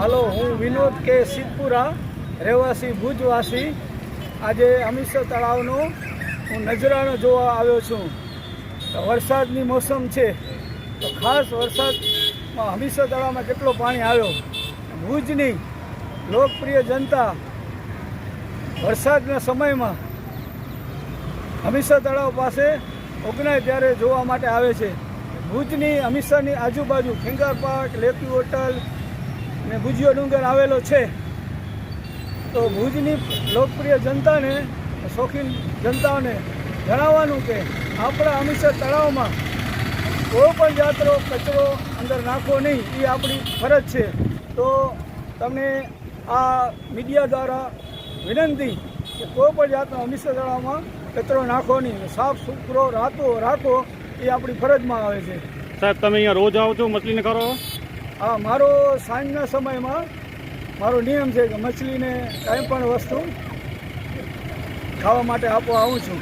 વિનોદ કે સિદ્ધપુરા, રહેવાસી ભુજવાસી. આજે અમીસર તળાવનો હું નજરાણો જોવા આવ્યો છું. વરસાદની મોસમ છે. તો ખાસ વરસાદમાં હમીસર તળાવમાં કેટલો પાણી આવ્યો? ભુજની લોકપ્રિય જનતા વરસાદના સમયમાં હમીસર તળાવ પાસે ઓગણાય ત્યારે જોવા માટે આવે છે. ભુજની હમીસરની આજુબાજુ ફિંગર પાર્ક, લેપી હોટલ ને ભુજિયો ડુંગર આવેલો છે. તો ભુજની લોકપ્રિય જનતાને, શોખીન જનતાને જણાવવાનું કે આપણા હંમેશા તળાવમાં કોઈ પણ જાતનો કચરો અંદર નાખવો નહીં, એ આપણી ફરજ છે. તો તમને આ મીડિયા દ્વારા વિનંતી કે કોઈ પણ જાતનો હંમેશા તળાવમાં કચરો નાખો નહીં સાફ સુથરો રાખો રાખો, એ આપણી ફરજમાં આવે છે. સાહેબ, તમે અહીંયા રોજ આવો છો, મછલીને કરો? હા મારો સાંજના સમયમાં મારો નિયમ છે કે મછલીને કાંઈ પણ વસ્તુ ખાવા માટે આપવા આવું છું.